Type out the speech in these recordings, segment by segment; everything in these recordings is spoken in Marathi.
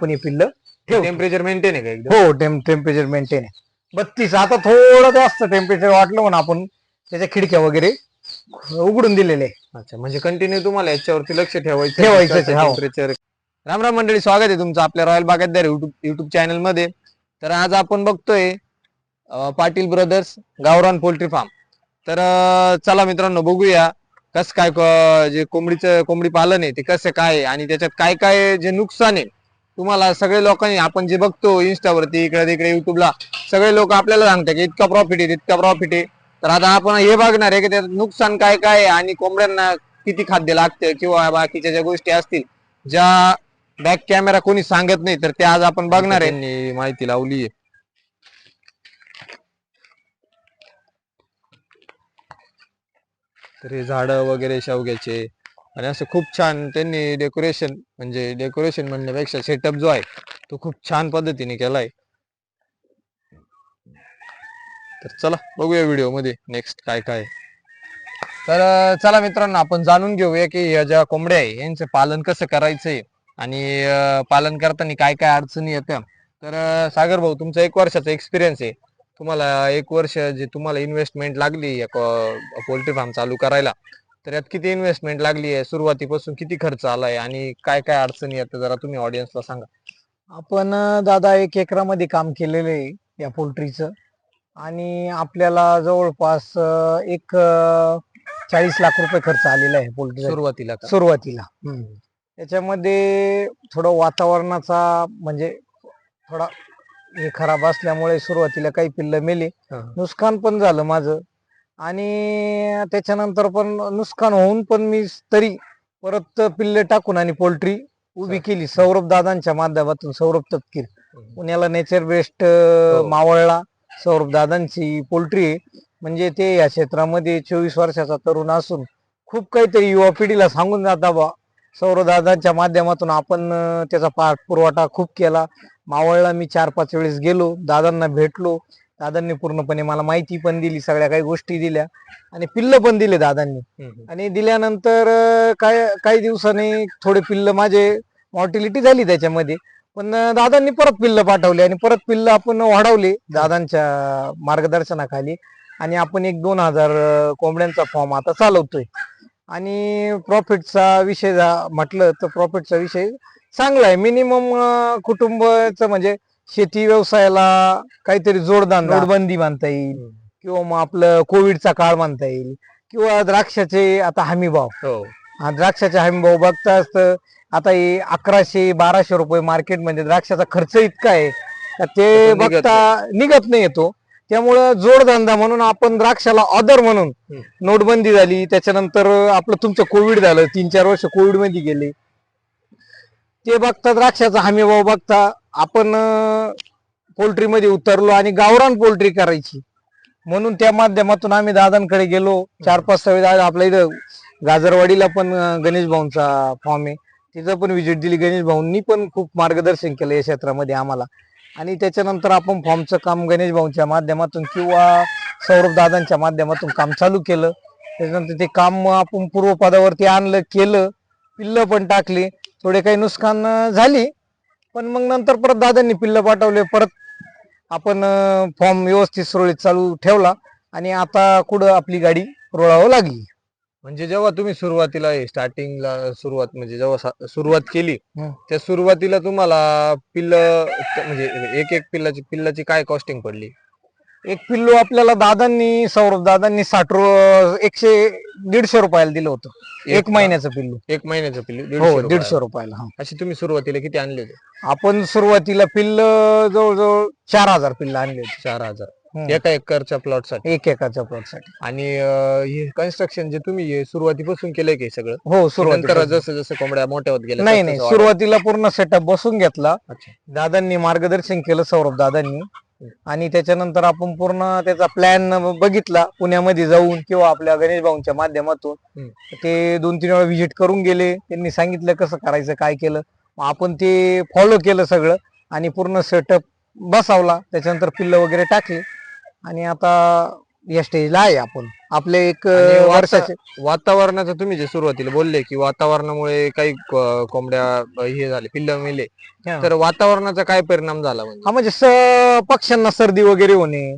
पण हे पिल्लं? ठेवतो. टेम्परेचर मेंटेन आहे का एकदम? हो टेम टेम्परेचर मेंटेन आहे. बत्तीस आता थोडं जास्त टेम्परेचर वाटलं म्हणून आपण त्याच्या खिडक्या वगैरे उघडून दिलेले आहे. अच्छा म्हणजे कंटिन्यू तुम्हाला याच्यावरती लक्ष ठेवायचं ठेवायचंच आहे, हो. टेम्परेचर राम राम मंडळी स्वागत आहे तुमचं आपल्या रॉयल बागायतदार युट्यूब युट्यूब चॅनलमध्ये. तर आज आपण बघतोय अं, पाटील ब्रदर्स गावरान पोल्ट्री फार्म तर अं, चला मित्रांनो बघूया कस काय क- जे कोंबडीचं कोंबडी पालन आहे ते कसं काय आहे आणि त्याच्यात काय काय जे नुकसान आहे तुम्हाला सगळे लोकांनी आपण जे बघतो इन्स्टावरती इकडे तिकडे युट्यूबला सगळे लोक आपल्याला सांगतात की इतका प्रॉफिट आहे इतका प्रॉफिट आहे. तर आता आपण हे बघणार आहे की त्यात नुकसान काय काय आहे आणि कोंबड्यांना किती खाद्य लागतं किंवा बाकीच्या ज्या गोष्टी असतील ज्या बॅक कॅमेरा कोणी सांगत नाही तर ते आज आपण बघणार आहे. माहिती लावली आहे. तर हे झाड वगैरे शेवग्याचे आणि असं खूप छान त्यांनी डेकोरेशन म्हणजे डेकोरेशन म्हणण्यापेक्षा सेटअप जो आहे तो खूप छान पद्धतीने केलाय. तर चला बघूया व्हिडिओमध्ये नेक्स्ट काय काय. तर चला मित्रांनो आपण जाणून घेऊया की या ज्या कोंबड्या आहे यांचं पालन कसं करायचंय आणि पालन करताना काय काय अडचणी येत्या. तर सागर भाऊ तुमचा एक वर्षाचा एक्सपिरियन्स आहे. तुम्हाला एक वर्ष जे तुम्हाला इन्व्हेस्टमेंट लागली या पोल्ट्री फार्म चालू करायला. तर यात किती इन्व्हेस्टमेंट लागली आहे? सुरुवातीपासून किती खर्च आलाय? आणि काय काय अडचणी येतात जरा तुम्ही ऑडियन्सला सांगा. आपण दादा एक एकरामध्ये काम केलेलं आहे या पोल्ट्रीचं. आणि आपल्याला जवळपास एक चाळीस लाख रुपये खर्च आलेला आहे पोल्ट्री सुरुवातीला? सुरुवातीला. त्याच्यामध्ये थोडं वातावरणाचा म्हणजे थोडा हे खराब असल्यामुळे सुरुवातीला काही पिल्लं मेले. नुकसान पण झालं माझं. आणि त्याच्यानंतर पण नुकसान होऊन पण मी तरी परत पिल्ले टाकून आणि पोल्ट्री उभी. केली. सौरभ दादांच्या माध्यमातून सौरभ तपकीर. हम्म. पुण्याला नेचर बेस्ट हो. मावळला. सौरभ दादांची पोल्ट्री म्हणजे ते या क्षेत्रामध्ये चोवीस वर्षाचा तरुण असून खूप काहीतरी युवा पिढीला सांगून जाता बा सौरभ दादांच्या माध्यमातून आपण त्याचा पाठपुरवठा खूप केला. मावळला मी चार पाच वेळेस गेलो. दादांना भेटलो. दादांनी पूर्णपणे मला माहिती पण दिली सगळ्या काही गोष्टी दिल्या आणि पिल्ल पण दिले दादांनी. आणि दिल्यानंतर काय काही दिवसांनी थोडे पिल्ल माझे मॉर्टिलिटी झाली त्याच्यामध्ये. पण दादांनी परत पिल्ल पाठवले आणि परत पिल्ल आपण वाढवले दादांच्या मार्गदर्शनाखाली. आणि आपण एक दोन हजार कोंबड्यांचा फॉर्म आता चालवतोय. आणि प्रॉफिटचा विषय म्हटलं तर प्रॉफिटचा विषय चांगला आहे. मिनिमम कुटुंबाचं म्हणजे शेती व्यवसायाला काहीतरी जोडदार नोटबंदी मानता येईल. हम्म. किंवा मग आपलं कोविडचा काळ मानता येईल. किंवा द्राक्षाचे आता हमी भाव हो. हा द्राक्षाचे हमी भाव बघता असतं. आता हे अकराशे बाराशे रुपये मार्केटमध्ये द्राक्षाचा खर्च इतका आहे. ते बघता निघत नाही येतो. त्यामुळं जोडधंदा म्हणून आपण द्राक्षाला ऑदर म्हणून. नोटबंदी झाली. त्याच्यानंतर आपलं तुमचं कोविड झालं. तीन चार वर्ष कोविडमध्ये गेले. ते बघता द्राक्षाचा हमी भाव बघता. आपण पोल्ट्रीमध्ये उतरलो आणि गावरान पोल्ट्री करायची. म्हणून त्या माध्यमातून आम्ही दादांकडे गेलो. चार पाच सहावे दादा आपल्या इथं गाजरवाडीला पण गणेश भाऊंचा फॉर्म आहे. तिथं पण व्हिजिट दिली. गणेश भाऊंनी पण खूप मार्गदर्शन केलं या क्षेत्रामध्ये आम्हाला. आणि त्याच्यानंतर आपण फॉर्मचं काम गणेश भाऊंच्या माध्यमातून किंवा सौरभ दादांच्या माध्यमातून काम चालू केलं. त्याच्यानंतर ते काम आपण पूर्वपदावरती आणलं केलं. पिल्लं पण टाकली. थोडे काही नुकसान झाली. पण मग नंतर परत दादांनी पिल्लं पाठवले परत आपण फॉर्म व्यवस्थित सुरळीत चालू ठेवला आणि आता कुठं आपली गाडी रुळावं लागली म्हणजे जेव्हा तुम्ही सुरुवातीला स्टार्टिंगला सुरुवात म्हणजे जेव्हा सुरुवात केली. त्या सुरुवातीला तुम्हाला पिल्ल म्हणजे एक एक पिल्लाची पिल्लाची काय कॉस्टिंग पडली एक पिल्लू आपल्याला दादांनी सौरभ दादांनी साठ रु एकशे दीडशे रुपयाला दिलं होतं. एक महिन्याचं पिल्लू. एक महिन्याचं पिल्लू हो दीडशे रुपयाला. दीडशे रुपयाला हा. अशी तुम्ही सुरुवातीला किती आणले होते? आपण सुरुवातीला पिल्ल जवळजवळ चार हजार पिल्ल आणले होते. चार हजार. एका एकरच्या प्लॉटसाठी एक एकाच्या प्लॉटसाठी. आणि अं, हे कन्स्ट्रक्शन जे तुम्ही हे सुरुवातीपासून केलंय की सगळं? हो नंतर सुरुवातीला जसं जसं कोंबड्या मोठ्या होत गेल्या नाही तसं नाही तसं सुरुवातीला पूर्ण सेटअप बसून घेतला. अच्छा. दादांनी मार्गदर्शन केलं सौरभ दादांनी. आणि त्याच्यानंतर आपण पूर्ण त्याचा प्लॅन बघितला पुण्यामध्ये जाऊन किंवा आपल्या गणेश भाऊंच्या माध्यमातून. ते दोन तीन वेळा व्हिजिट करून गेले. त्यांनी सांगितलं कसं करायचं काय केलं. मग आपण ते फॉलो केलं सगळं आणि पूर्ण सेटअप बसवला. त्याच्यानंतर पिल्ल वगैरे टाकले. आणि आता या स्टेजला आहे आपण. आपले एक वर्षाचे वातावरणाचं तुम्ही जे सुरुवातीला बोलले की वातावरणामुळे काही कोंबड्या हे झाले पिल्ल मेले. तर वातावरणाचा काय परिणाम झाला म्हणजे? पक्ष्यांना सर्दी वगैरे होणे.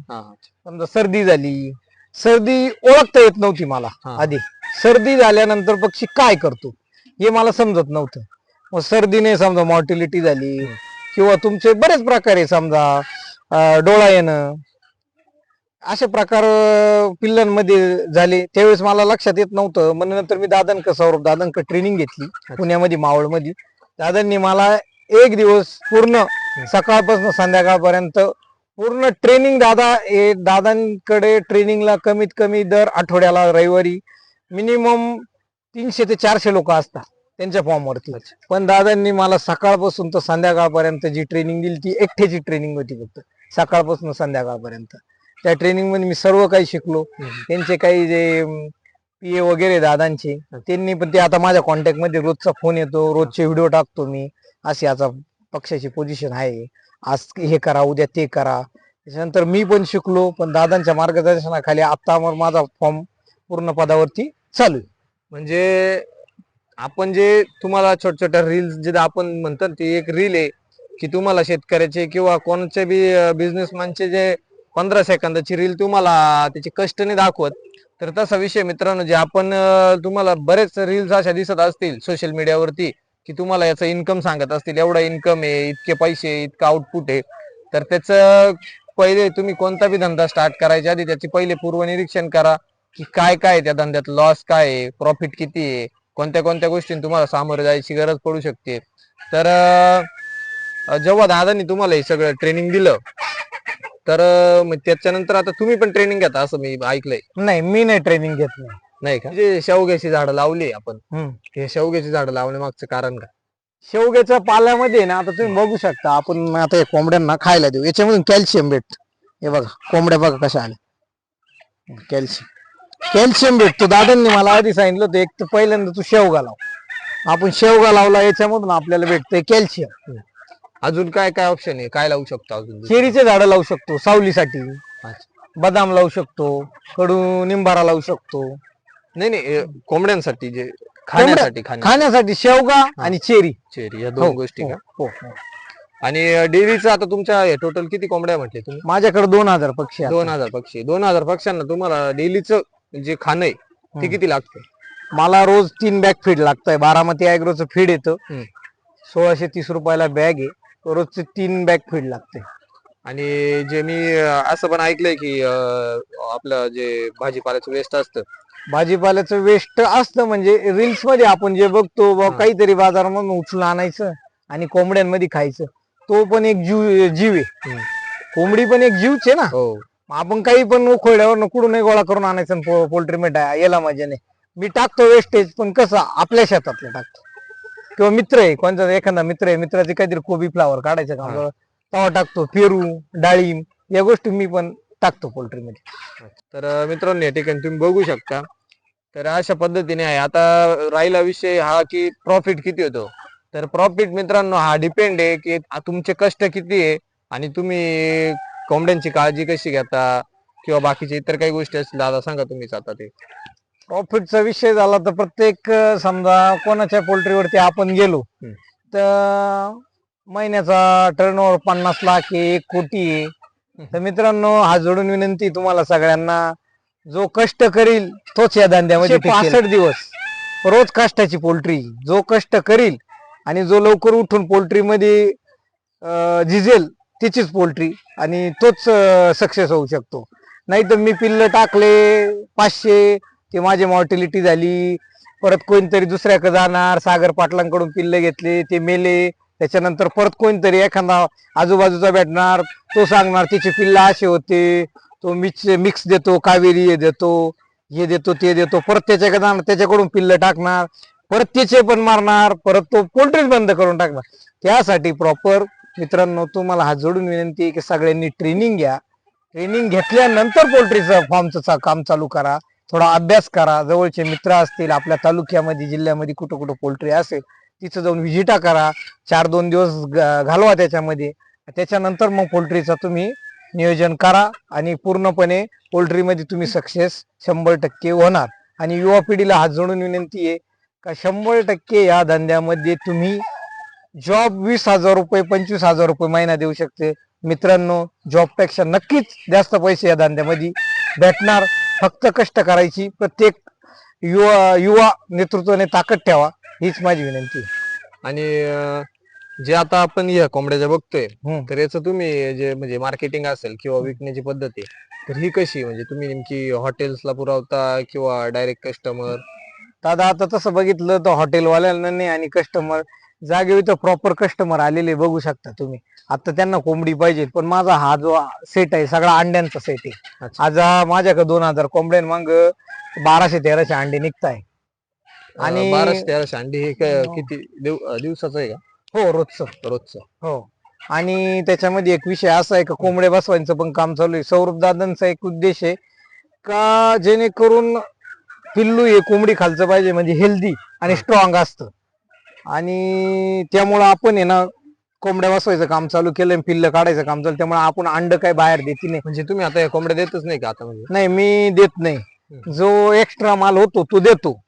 समजा सर्दी झाली सर्दी ओळखता येत नव्हती मला. आधी. सर्दी झाल्यानंतर पक्षी काय करतो? हे मला समजत नव्हतं. मग सर्दीने समजा मॉर्टिलिटी झाली. किंवा तुमचे बरेच प्रकार आहे समजा डोळा येणं. असे प्रकार पिल्लांमध्ये झाले. त्यावेळेस मला लक्षात येत नव्हतं. मग नंतर मी दादांक सौरभ दादांक ट्रेनिंग घेतली पुण्यामध्ये मावळमध्ये. दादांनी मला एक दिवस पूर्ण सकाळपासून संध्याकाळपर्यंत पूर्ण ट्रेनिंग दादा हे दादांकडे ट्रेनिंगला कमीत कमी दर आठवड्याला रविवारी मिनिमम तीनशे ते चारशे लोक असतात त्यांच्या फॉर्मवरती पण दादांनी मला सकाळपासून तर संध्याकाळपर्यंत जी ट्रेनिंग दिली ती एकट्याची ट्रेनिंग होती फक्त. सकाळपासून संध्याकाळपर्यंत. त्या ट्रेनिंगमध्ये मी सर्व काही शिकलो. त्यांचे काही जे पी ए वगैरे दादांचे त्यांनी पण ते आता माझ्या कॉन्टॅक्टमध्ये रोजचा फोन येतो रोजचे व्हिडिओ टाकतो मी. अशी आता पक्षाची पोझिशन आहे. आज हे करा उद्या ते करा. त्याच्यानंतर मी पण शिकलो पण दादांच्या मार्गदर्शनाखाली आता मग माझा फॉर्म पूर्ण पदावरती चालू आहे. म्हणजे आपण जे तुम्हाला छोट्या छोट्या रील्स जे आपण म्हणतो ती एक रील आहे की तुम्हाला शेतकऱ्याचे किंवा कोणत्या बी बिझनेसमॅनचे जे पंधरा सेकंदाची रील तुम्हाला त्याचे कष्ट नाही दाखवत तर तसा विषय मित्रांनो जे आपण तुम्हाला बरेच रील्स अशा दिसत असतील सोशल मीडियावरती की तुम्हाला याचा इन्कम सांगत असतील एवढा इन्कम आहे इतके पैसे इतकं आउटपुट आहे. तर त्याचं पहिले तुम्ही कोणता बी धंदा स्टार्ट करायच्या आधी त्याची पहिले पूर्वनिरीक्षण करा की काय काय त्या धंद्यात लॉस काय आहे प्रॉफिट किती आहे कोणत्या कोणत्या गोष्टींनी तुम्हाला सामोरं जायची गरज पडू शकते. तर जेव्हा दादानी तुम्हाला हे सगळं ट्रेनिंग दिलं तर त्याच्यानंतर आता तुम्ही पण ट्रेनिंग घेता असं मी ऐकलंय. नाही मी नाही ट्रेनिंग घेत नाही नाही का? जे शेवग्याची झाडं लावली आपण. हे शेवग्याची झाडं लावण्यामागचं कारण काय? शेवग्याच्या पाल्यामध्ये ना आता तुम्ही बघू शकता आपण आता या कोंबड्यांना खायला देऊ. याच्यामधून कॅल्शियम भेट हे बघा कोंबड्या बघा कशा आल्या. कॅल्शियम. कॅल्शियम भेटतो. दादांनी मला आधी सांगितलं होतं एक तर पहिल्यांदा तू शेवगा लाव. आपण शेवगा लावला याच्यामधून आपल्याला भेटतंय कॅल्शियम. अजून काय काय ऑप्शन आहे? काय लावू शकतो अजून चेरीचे झाडं लावू शकतो सावलीसाठी. बदाम लावू शकतो कडू निंबारा लावू शकतो. नाही नाही कोंबड्यांसाठी जे खाण्यासाठी खाण्या खाण्यासाठी शेवगा आणि चेरी. चेरी या हो, दोन गोष्टी हो, का? हो, हो. आणि डेअरीचं आता तुमच्या टोटल किती कोंबड्या म्हटले तुम्ही? माझ्याकडे दोन हजार पक्षी आहेत. दोन हजार पक्षी. दोन हजार पक्ष्यांना तुम्हाला डेलीचं जे खाणं आहे ते. किती लागतं? मला रोज तीन बॅग फीड लागतंय. बारामती अॅग्रोचं फीड येतं. हम्म. सोळाशे तीस रुपयाला बॅग आहे. रोजचे तीन बॅग फीड लागते आणि जे मी अं, असं पण ऐकलंय की अं, आपलं जे भाजीपाल्याचं वेस्ट असतं भाजीपाल्याचं वेस्ट असतं म्हणजे रील्समध्ये आपण जे बघतो हा. काहीतरी बाजारामधून उचलून आणायचं आणि कोंबड्यांमध्ये खायचं तो पण एक जीव जीव आहे. कोंबडी पण एक जीवच आहे ना हो आपण काही पण खोड्यावर कुठूनही गोळा करून आणायचं पोल्ट्री मीठ याला मजा नाही मी टाकतो वेस्टेज पण कसं आपल्या शेतातलं टाकतो किंवा मित्र आहे कोणता एखादा मित्र आहे मित्राचे काहीतरी कोबी फ्लावर काढायचं काम हा. तवा टाकतो पेरू डाळिंब या गोष्टी मी पण टाकतो पोल्ट्री मध्ये तर मित्रांनो या ठिकाणी तुम्ही बघू शकता. तर अशा पद्धतीने आहे. आता राहिला विषय हा की प्रॉफिट किती होतो? तर प्रॉफिट मित्रांनो हा डिपेंड आहे की तुमचे कष्ट किती आहे आणि तुम्ही कोंबड्यांची काळजी कशी घेता किंवा बाकीचे इतर काही गोष्टी असतील दादा सांगा तुम्हीच आता ते प्रॉफिटचा विषय झाला तर प्रत्येक समजा कोणाच्या पोल्ट्रीवरती आपण गेलो. तर महिन्याचा टर्नओव्हर पन्नास लाख आहे एक कोटी आहे. तर मित्रांनो हा जोडून विनंती तुम्हाला सगळ्यांना. जो कष्ट करील तोच या धंद्यामध्ये पासष्ट दिवस. रोज कष्टाची पोल्ट्री. जो कष्ट करील आणि जो लवकर उठून पोल्ट्रीमध्ये झिजेल त्याचीच पोल्ट्री आणि तोच सक्सेस होऊ शकतो. नाही तर मी पिल्ल टाकले पाचशे ते माझी मॉर्टिलिटी झाली. परत कोणतरी दुसऱ्याकडे जाणार सागर पाटलांकडून पिल्ल घेतले ते मेले. त्याच्यानंतर परत कोणतरी एखादा आजूबाजूचा भेटणार. तो सांगणार तिचे पिल्ल असे होते तो मिक्स मिक्स देतो कावेरी हे देतो हे देतो ते देतो परत त्याच्याकडे जाणार त्याच्याकडून पिल्ल टाकणार परत त्याचे पण मारणार परत तो पोल्ट्रीच बंद करून टाकणार. त्यासाठी प्रॉपर मित्रांनो तुम्हाला हात जोडून विनंती आहे की सगळ्यांनी ट्रेनिंग घ्या. ट्रेनिंग घेतल्यानंतर पोल्ट्रीचं फॉर्मचं काम चालू करा. थोडा अभ्यास करा. जवळचे मित्र असतील आपल्या तालुक्यामध्ये जिल्ह्यामध्ये कुठं कुठं पोल्ट्री असेल तिथं जाऊन व्हिजिटा करा. चार दोन दिवस घालवा त्याच्यामध्ये. त्याच्यानंतर मग पोल्ट्रीचा तुम्ही नियोजन करा आणि पूर्णपणे पोल्ट्रीमध्ये तुम्ही सक्सेस शंभर टक्के होणार. आणि युवा पिढीला हात जोडून विनंती आहे का शंभर टक्के या धंद्यामध्ये तुम्ही जॉब वीस हजार रुपये पंचवीस हजार रुपये महिना देऊ शकते. मित्रांनो जॉबपेक्षा नक्कीच जास्त पैसे या धंद्यामध्ये भेटणार. फक्त कष्ट करायची प्रत्येक युवा युवा नेतृत्वाने ताकद ठेवा हीच माझी विनंती आहे. आणि जे आता आपण या कोंबड्याच्या बघतोय हम्म. तर याचं तुम्ही जे म्हणजे मार्केटिंग असेल किंवा विकण्याची पद्धत आहे तर ही कशी म्हणजे तुम्ही नेमकी हॉटेल्सला पुरवता किंवा डायरेक्ट कस्टमर दादा आता तसं बघितलं तर हॉटेलवाल्यांना नाही आणि कस्टमर जागेवर इथं प्रॉपर कस्टमर आलेले बघू शकता तुम्ही. आता त्यांना कोंबडी पाहिजे पण माझा हा जो सेट आहे सगळा अंड्यांचा सेट आहे. अच्छा. आज हा माझ्याकडे दोन हजार कोंबड्यां मग बाराशे तेराशे अंडे निघताय. आणि- आणि बाराशे तेराशे अंडी हे काय किती दिव- दिवसाचं आहे का? हो रोजचं रोजचं. हो. आणि त्याच्यामध्ये एक विषय असा आहे का कोंबड्या बसवायचं पण काम चालू आहे. सौरभ दादांचा एक उद्देश आहे का जेणेकरून पिल्लू हे कोंबडी खालचं पाहिजे म्हणजे हेल्दी आणि स्ट्रॉंग असतं. आणि त्यामुळं आपण आहे ना कोंबड्या बसवायचं काम चालू केलं पिल्ल काढायचं काम चालू त्यामुळे आपण अंड काय बाहेर देते नाही. म्हणजे तुम्ही आता या कोंबड्या देतच नाही का आता म्हणजे? नाही मी देत नाही. जो एक्स्ट्रा माल होतो तो देतो.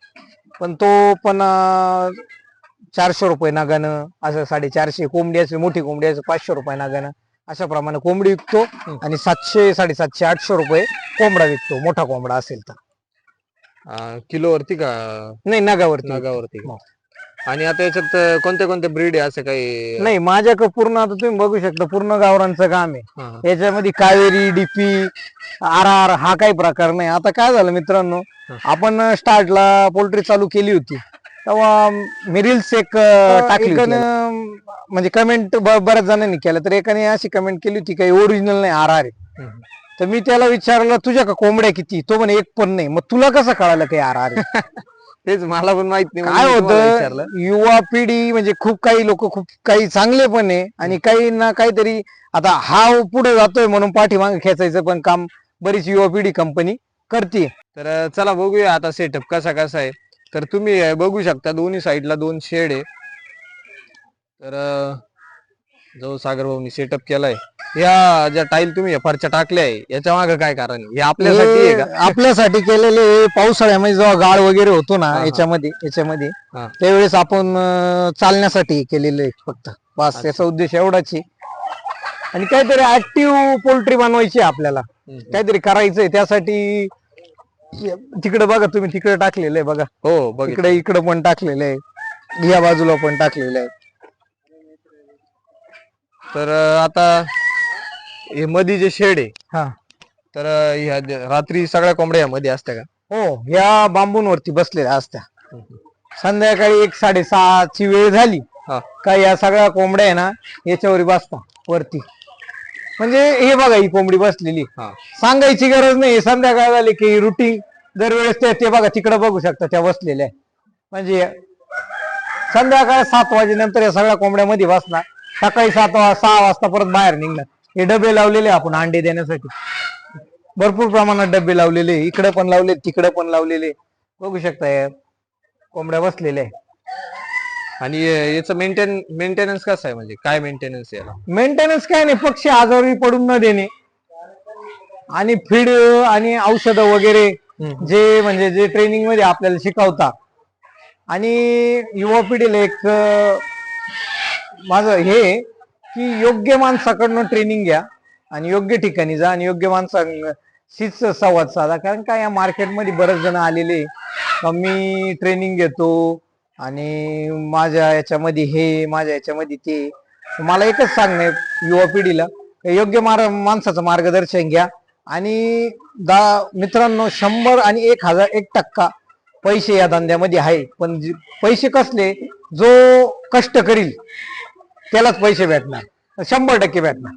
पण तो पण चारशे रुपये नागानं असं साडेचारशे कोंबडी असेल मोठी कोंबडी असेल पाचशे रुपये नागानं अशा प्रमाणे कोंबडी विकतो आणि सातशे साडेसातशे आठशे रुपये कोंबडा विकतो मोठा कोंबडा असेल तर अं, किलोवरती का नाही नगावरती नगावरती का? हो. आणि आता याच्यात कोणते कोणते ब्रीड आहे असं काही नाही माझ्याकडे पूर्ण आता तुम्ही बघू शकता पूर्ण गावरांचं काम आहे हा. याच्यामध्ये कावेरी डीपी आर आर हा काही प्रकार नाही आता काय झालं मित्रांनो. आपण स्टार्टला पोल्ट्री चालू केली होती तेव्हा मी रील्स एक टाकली. म्हणजे कमेंट बऱ्याच जणांनी केलं. तर एकाने अशी कमेंट केली होती काही ओरिजिनल नाही आर आर. तर मी त्याला विचारलं तुझ्या का कोंबड्या किती? तो म्हणे एक पण नाही. मग तुला कसं कळालं काही आर आर तेच मला पण माहीत नाही काय होतं युवा पिढी म्हणजे खूप काही लोक खूप काही चांगले पण आहे आणि काही ना काहीतरी आता हा पुढे जातोय म्हणून पाठीमागे खेचायचं पण काम बरीच युवा पिढी कंपनी करते तर चला बघूया आता सेटअप कसा कसा आहे. तर तुम्ही बघू शकता दोन्ही साईडला दोन शेड आहे तर जो सागर भाऊनी सेटअप केलाय या ज्या टाईल तुम्ही फरच्या टाकल्या आहे याच्या मागे काय कारण आहे? हे आपल्यासाठी आहे का आपल्यासाठी केलेले पावसाळ्यामध्ये जेव्हा गाळ वगैरे होतो ना हा. याच्यामध्ये याच्यामध्ये हा. त्यावेळेस आपण अं, चालण्यासाठी केलेले फक्त बस याचा उद्देश एवढाच आहे आणि काहीतरी ऍक्टिव्ह पोल्ट्री बनवायची आहे आपल्याला हम्म. काहीतरी करायचंय त्यासाठी तिकडे बघा तुम्ही तिकडे टाकलेलं आहे बघा. हो बघ इकडे इकडे पण टाकलेलं आहे. या बाजूला पण टाकलेलं आहे. तर आता हे मध्ये जे शेड आहे हा. तर ह्या रात्री सगळ्या कोंबड्या यामध्ये असत्या का? हो या बांबूंवरती बसलेल्या असत्या. संध्याकाळी एक साडेसहाची वेळ झाली हा. का या सगळ्या कोंबड्या आहे ना याच्यावर बसता वरती. म्हणजे हे बघा ही कोंबडी बसलेली. हा. सांगायची गरज नाही. संध्याकाळ झाली की रुटीन दरवेळेस ते ते बघा तिकडे बघू शकता त्या बसलेल्या. म्हणजे संध्याकाळ सात वाजेनंतर या सगळ्या कोंबड्यामध्ये बसणार. सकाळी सात सहा वाजता परत बाहेर निघणार. हे डबे लावलेले आपण अंडे देण्यासाठी. भरपूर प्रमाणात डबे लावलेले इकडे पण लावले तिकडे पण लावलेले बघू शकता कोंबड्या बसलेल्या आणि याचं मेंटेन मेंटेनन्स कसं आहे म्हणजे? काय मेंटेनन्स याला? मेंटेनन्स काय नाही पक्षी आजारी पडून न देणे. आणि फीड आणि औषधं वगैरे. जे म्हणजे जे ट्रेनिंगमध्ये आपल्याला शिकवतात आणि युवा पिढीला एक माझं हे की योग्य माणसाकडनं ट्रेनिंग घ्या आणि योग्य ठिकाणी जा आणि योग्य माणसांशीच संवाद साधा. कारण काय या मार्केटमध्ये बरेच जण आलेले मी ट्रेनिंग घेतो. आणि माझ्या याच्यामध्ये हे माझ्या याच्यामध्ये ते. मला एकच सांगणे युवा पिढीला. योग्य मार माणसाचं मार्गदर्शन घ्या. आणि दा मित्रांनो शंभर आणि एक हजार एक टक्का पैसे या धंद्यामध्ये आहे. पण पैसे कसले जो कष्ट करील त्यालाच पैसे भेटणार. शंभर टक्के भेटणार.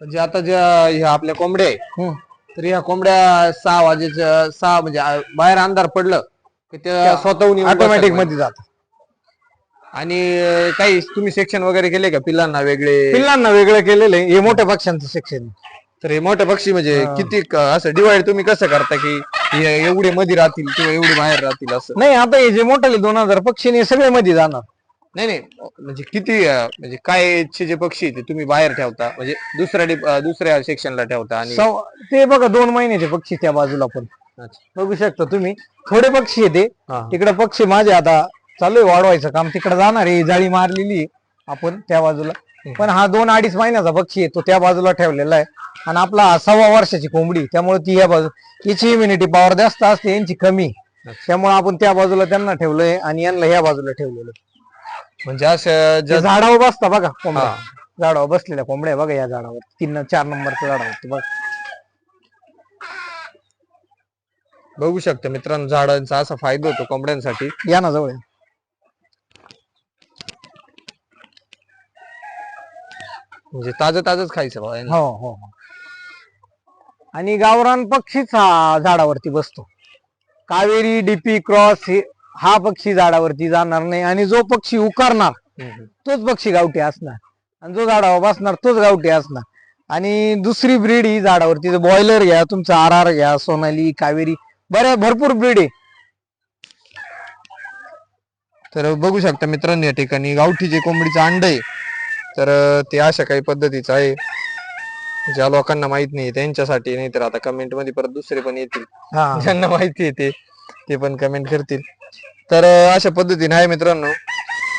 म्हणजे आता ज्या ह्या आपल्या कोंबड्या आहे. तर ह्या कोंबड्या सहा वाजेच्या सहा म्हणजे बाहेर अंधार पडलं त्या स्वतःहून ऑटोमॅटिकमध्ये जात आणि काही तुम्ही सेक्शन वगैरे केले का? पिल्लांना वेगळे? पिल्लांना वेगळं केलेलं आहे. हे मोठ्या पक्ष्यांचं सेक्शन तर हे मोठे पक्षी म्हणजे. किती क- असं डिवाइड तुम्ही कसं करता की हे एवढे मध्ये राहतील किंवा एवढे बाहेर राहतील असं? नाही आता हे जे मोठाले दोन हजार पक्षी नाही, हे सगळे मध्ये जाणार. नाही नाही. म्हणजे किती अं, म्हणजे काय चे जे पक्षी ते तुम्ही बाहेर ठेवता? म्हणजे दुसऱ्या अं, दुसऱ्या सेक्शनला ठेवता आणि सव- ते बघा दोन महिन्याचे पक्षी त्या बाजूला पण. बघू शकता तुम्ही. थोडे पक्षी येते. तिकडे पक्षी माझे आता चालू आहे वाढवायचं काम. तिकडे जाणार आहे जाळी मारलेली आहे आपण त्या बाजूला. पण हा दोन अडीच महिन्याचा पक्षी आहे तो त्या बाजूला ठेवलेला आहे. आणि आपला हा सव्वा वर्षाची कोंबडी त्यामुळे ती या बाजू हिची इम्युनिटी पॉवर जास्त असते यांची कमी. त्यामुळे आपण त्या बाजूला त्यांना ठेवलंय आणि यांना ह्या बाजूला ठेवलेलं म्हणजे असं झाडावर बसता बघा कोंबड्या. झाडावर बसलेल्या कोंबड्या बघा या झाडावर. तीन चार नंबरच्या झाडावर बघा. बघू शकता मित्रांनो झाडांचा असा फायदा होतो कोंबड्यांसाठी या ना जवळ म्हणजे ताजं ताजच खायचं यांना. हो हो हो. आणि गावरान पक्षीच हा झाडावरती बसतो कावेरी डीपी क्रॉस हे हा पक्षी झाडावरती जाणार नाही आणि जो पक्षी उकारणार हम्म, हम्म. तोच पक्षी गावठी असणार आणि जो झाडावर बसणार तोच गावठी असणार आणि दुसरी ब्रीड ही झाडावरती बॉयलर घ्या तुमचं आर आर घ्या सोनाली कावेरी बऱ्या भरपूर ब्रीड आहे. तर बघू शकता मित्रांनो या ठिकाणी गावठी जे कोंबडीचं अंड आहे. तर ते अशा काही पद्धतीचं आहे. ज्या लोकांना माहीत नाही त्यांच्यासाठी नाही तर आता कमेंटमध्ये परत दुसरे पण येतील. हा. ज्यांना माहिती आहे ते ते पण कमेंट करतील. तर अशा पद्धतीने आहे मित्रांनो.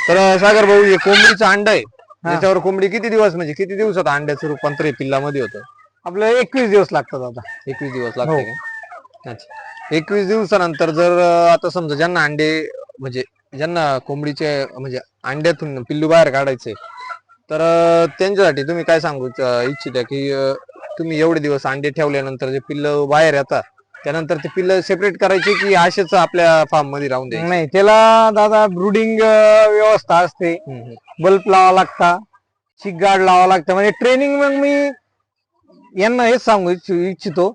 तर सागर भाऊ हे कोंबडीचं अंड आहे. त्याच्यावर कोंबडी किती दिवस म्हणजे किती दिवसात अंड्याचं रूपांतर हे पिल्लामध्ये होतं? आपल्याला एकवीस दिवस लागतात आता. एकवीस दिवस लागते का? अच्छा. एकवीस दिवसानंतर जर आता समजा ज्यांना अंडे म्हणजे ज्यांना कोंबडीचे म्हणजे अंड्यातून पिल्लू बाहेर काढायचे तर त्यांच्यासाठी तुम्ही काय सांगू इच्छिता की तुम्ही एवढे दिवस अंडे ठेवल्यानंतर जे पिल्ल बाहेर येतात त्यानंतर ते पिल्ल सेपरेट करायचे की असेच आपल्या फार्ममध्ये राहून द्यायचे? नाही त्याला दादा ब्रुडिंग व्यवस्था असते. बल्ब लावा लागता चिक गार्ड लावा लागतं. म्हणजे ट्रेनिंग मग मी यांना हेच सांगू इच्छ- इच्छितो.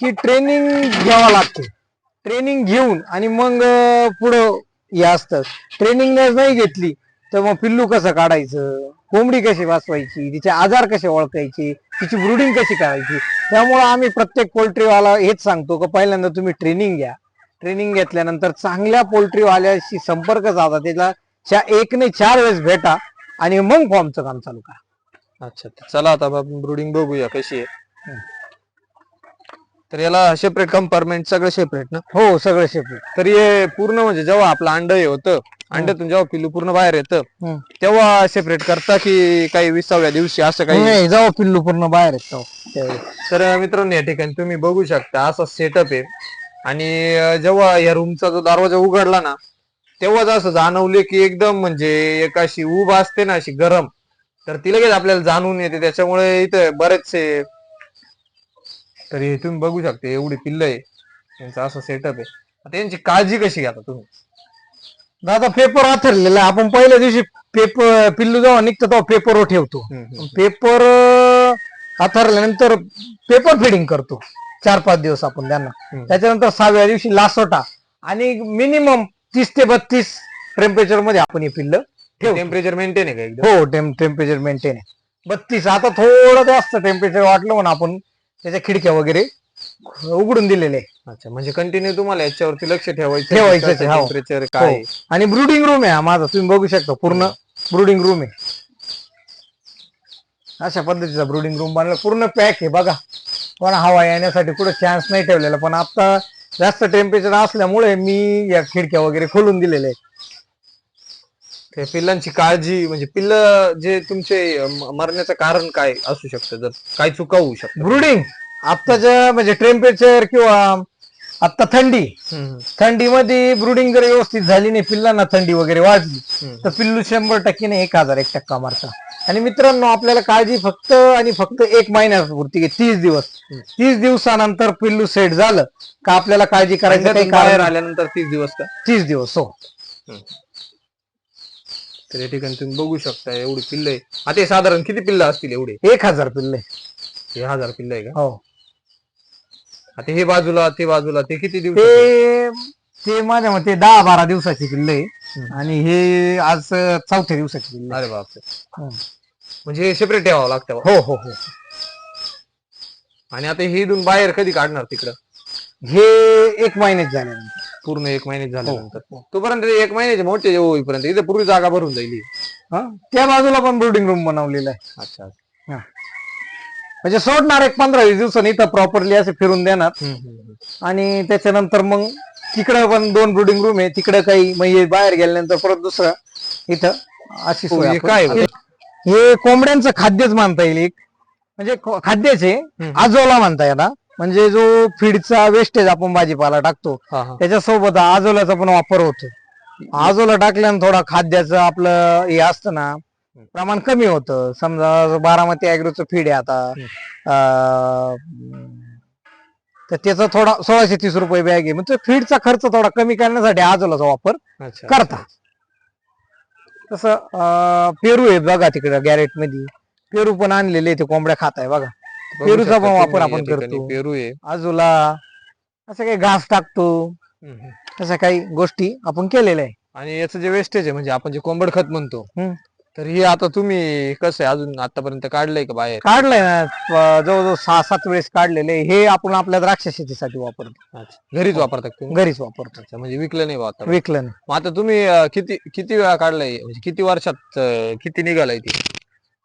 की ट्रेनिंग घ्यावं लागते. ट्रेनिंग घेऊन आणि मग पुढं हे असतं. ट्रेनिंग नाही घेतली तर मग पिल्लू कसं काढायचं? कोंबडी कशी वाचवायची? तिचे आजार कसे ओळखायचे? तिची ब्रुडिंग कशी करायची? त्यामुळे आम्ही प्रत्येक पोल्ट्रीवाला हेच सांगतो की पहिल्यांदा तुम्ही ट्रेनिंग घ्या. ट्रेनिंग घेतल्यानंतर चांगल्या पोल्ट्रीवाल्याशी संपर्क साधा. त्याला चा एक नाही चार वेळेस भेटा आणि मग फॉर्मचं काम चालू करा. अच्छा चला आता ब्रुडिंग बघूया कशी आहे. तर याला सेपरेट कंपार्टमेंट सगळं सेपरेट ना? हो सगळं शेपरेट तर हे पूर्ण म्हणजे जेव्हा आपलं अंड हे होतं अंड्यातून जेव्हा पिल्लू पूर्ण बाहेर येतं. तेव्हा सेपरेट करता की काही विसाव्या दिवशी असं काही? नाही जेव्हा पिल्लू पूर्ण बाहेर येतो तर मित्रांनो या ठिकाणी तुम्ही बघू शकता असा सेटअप आहे. आणि जेव्हा या रूमचा जो दरवाजा उघडला ना तेव्हाच असं जाणवले की एकदम म्हणजे एक अशी ऊब असते ना अशी गरम. तर ती लगेच आपल्याला जाणून येते. त्याच्यामुळे इथं बरेचसे तर हे तुम्ही बघू शकता एवढी पिल्ल आहे. यांचा असं सेटअप आहे. आता यांची काळजी कशी घेता तुम्ही? दादा पेपर आथरलेला आहे. आपण पहिल्या दिवशी पेपर पिल्लू जेव्हा निघतो तेव्हा पेपरवर ठेवतो. हम्म. पेपर आथरल्यानंतर पेपर फिडिंग करतो. चार पाच दिवस आपण त्यांना. त्याच्यानंतर सहाव्या दिवशी लासोटा. आणि मिनिमम तीस ते बत्तीस टेम्परेचरमध्ये आपण हे पिल्ल ठेवतो. टेम्परेचर मेंटेन आहे का एकदम? हो टेम्परेचर मेंटेन आहे. बत्तीस आता थोडं जास्त टेम्परेचर वाटलं म्हणून आपण त्याच्या खिडक्या वगैरे उघडून दिलेले. अच्छा म्हणजे कंटिन्यू तुम्हाला याच्यावरती लक्ष ठेवायचं ठेवायचंच आहे, हो. टेम्परेचर काय आहे. आणि ब्रुडिंग रूम आहे हा माझा तुम्ही बघू शकता पूर्ण ब्रुडिंग रूम आहे. अशा पद्धतीचा ब्रुडिंग रूम बनला. पूर्ण पॅक आहे बघा. पण हवा येण्यासाठी कुठं चान्स नाही ठेवलेला. पण आता जास्त टेम्परेचर असल्यामुळे मी या खिडक्या वगैरे खोलून दिलेले आहेत. त्या पिल्लांची काळजी म्हणजे पिल्ल जे तुमचे म- मरण्याचं कारण काय असू शकतं? जर काय चुका होऊ शकतं ब्रुडिंग आत्ताच्या म्हणजे टेम्परेचर किंवा आता थंडी हम्म, थंडीमध्ये ब्रुडिंग जर व्यवस्थित झाली नाही पिल्लांना थंडी वगैरे वाजली हम्म. तर पिल्लू शंभर टक्के एक हजार एक टक्का मारता. आणि मित्रांनो आपल्याला काळजी फक्त आणि फक्त एक महिन्यापुरती आहे, तीस दिवस. हम्म. तीस दिवसानंतर पिल्लू सेट झालं का आपल्याला काळजी करायचं अंड्यातून बाहेर नाही. आल्यानंतर तीस दिवस का? तीस दिवस हो. तर या ठिकाणी तुम्ही बघू शकता एवढी पिल्ल आहे आता हे साधारण किती पिल्ल असतील एवढे? एक हजार पिल्ले. हे हजार पिल्ल आहे का? हो. आता हे बाजूला ते बाजूला ते किती दिवस ते ते माझ्या मते दहा बारा दिवसाची पिल्ले आहे आणि हे आज चौथ्या दिवसाची पिल्ले अरे बापरे. हम्म. म्हणजे हे सेपरेट ठेवावं लागतं बा. हो हो हो. आणि आता हे इथून बाहेर कधी काढणार तिकडं? हे एक महिन्यात झाल्यानंतर पूर्ण एक महिने झाल्यानंतर. तोपर्यंत ते एक महिन्याचे मोठे होईपर्यंत इथे पूर्वी जागा भरून जाईल ही. हा? त्या बाजूला पण ब्रुडिंग रूम बनवलेला आहे. अच्छा म्हणजे सोडणार एक पंधरा वीस दिवसांनी इथं प्रॉपरली असे फिरून देणार. हम्म, हम्म, हम्म. आणि त्याच्यानंतर मग तिकडे पण दोन ब्रुडिंग रूम आहे. तिकडे काही हे बाहेर गेल्यानंतर परत दुसरं इथं अशी हो, सोय हे आपण- काय? हे कोंबड्यांचं खाद्यच मानता येईल एक. म्हणजे खाद्याचे हम्म. आजोला म्हणता येणार. म्हणजे जो फीडचा वेस्टेज आपण भाजीपाला टाकतो हा, हा. त्याच्यासोबत आजोल्याचा पण वापर होतो. आजोला टाकल्यानं थोडा खाद्याचं आपलं हे असतं ना प्रमाण कमी होतं. समजा बारामती अॅग्रोचं फीड आहे आता अं, तर त्याचा थोडा सोळाशे तीस रुपये बॅग आहे. म्हणजे फीडचा खर्च थोडा कमी करण्यासाठी आजोलाचा वापर अच्छा. करता तसं अं, पेरू आहे बघा तिकडे गॅरेटमध्ये पेरू पण आणलेले ते कोंबड्या खात आहे बघा बघू. पेरूचा पण वापर आपण करतो. पेरू आहे. आजूला असं काही घास टाकतो. अशा काही गोष्टी आपण केलेल्या आहे. आणि याचं जे वेस्टेज आहे म्हणजे आपण जे कोंबड खत म्हणतो. तर हे आता तुम्ही कसं आहे अजून आतापर्यंत काढलंय का बाहेर? काढलंय ना जवळजवळ सहा सात वेळेस काढलेले. हे आपण आपल्या द्राक्ष शेतीसाठी वापरतो. घरीच वापरतात तुम्ही? घरीच वापरतो. अच्छा म्हणजे विकलं नाही बा आता? विकलं नाही. मग आता तुम्ही अं, किती किती वेळा काढलाय? म्हणजे किती वर्षात अं, किती निघालाय ती?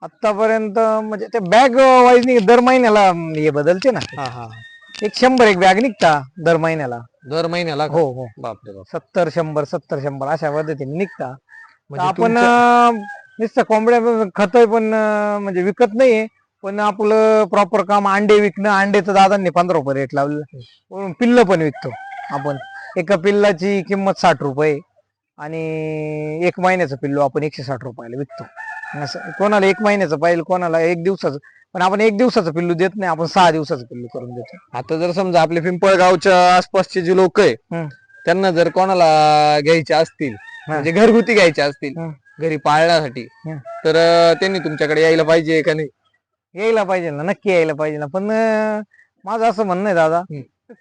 आतापर्यंत म्हणजे ते बॅग वाईज दर महिन्याला हे बदलते ना हा हा. एक शंभर एक बॅग निघता दर महिन्याला. दर महिन्याला का? हो हो. बापरे बाप सत्तर शंभर सत्तर शंभर अशा पद्धतीने निघता. तर म्हणजे आपण तुमचं- अं, नुसतं कोंबड्या खत पण अं, म्हणजे विकत नाहीये. पण आपलं प्रॉपर काम अंडे विकणं अंडेचं दादांनी पंधरा रुपये रेट लावलं पिल्ल पण विकतो आपण. एका पिल्लाची किंमत साठ रुपये आणि एक महिन्याचं पिल्लू आपण एकशे साठ रुपयाला विकतो. असं कोणाला एक महिन्याचं पाहिजे कोणाला एक दिवसाचं पण आपण एक दिवसाचं पिल्लू देत नाही आपण सहा दिवसाचं पिल्लू करून देतो आता जर समजा आपले पिंपळगावच्या आसपासचे जे लोक आहे. त्यांना जर कोणाला घ्यायचे असतील म्हणजे घरगुती घ्यायचे असतील. घरी पाळण्यासाठी. तर त्यांनी तुमच्याकडे यायला पाहिजे का नाही यायला पाहिजे ना नक्की यायला पाहिजे ना पण माझं असं म्हणणं आहे दादा.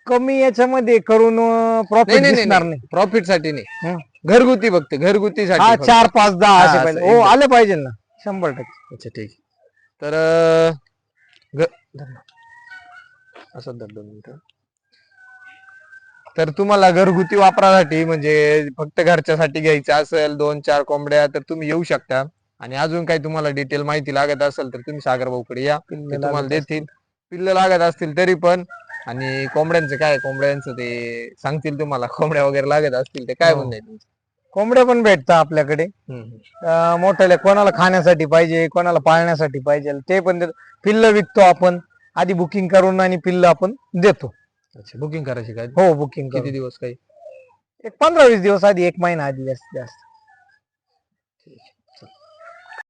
कमी याच्यामध्ये करून प्रॉफिट दिसणार नाही. प्रॉफिटसाठी. नाही घरगुती फक्त घरगुती साठी चार पाच दहा हा, हो. आले पाहिजे ना शंभर टक्के अच्छा ठीक आहे. तर अं, घ- धर ना. असं धर दोन मिनिटं. तर तुम्हाला घरगुती वापरासाठी म्हणजे फक्त घरच्यासाठी घ्यायचं असेल दोन चार कोंबड्या तर तुम्ही येऊ शकता आणि अजून काही तुम्हाला डिटेल माहिती लागत असेल तर तुम्ही सागर भाऊकडे या ते पिल्लं तुम्हाला लागत देतील पिल्ल लागत असतील तरी पण आणि कोंबड्यांचं काय कोंबड्यांचं ते सांगतील तुम्हाला कोंबड्या वगैरे लागत असतील ते काय हो. म्हणणं आहे तुमचं? कोंबड्या पण भेटतात आपल्याकडे. अं, मोठ्याले कोणाला खाण्यासाठी पाहिजे कोणाला पाळण्यासाठी पाहिजे ते पण देतो. पिल्ल विकतो आपण आधी बुकिंग करून आणि पिल्ल आपण देतो. अच्छा बुकिंग करायची काय? हो बुकिंग किती दिवस काही? एक पंधरा वीस दिवस आधी एक महिना आधी जास्त जास्त.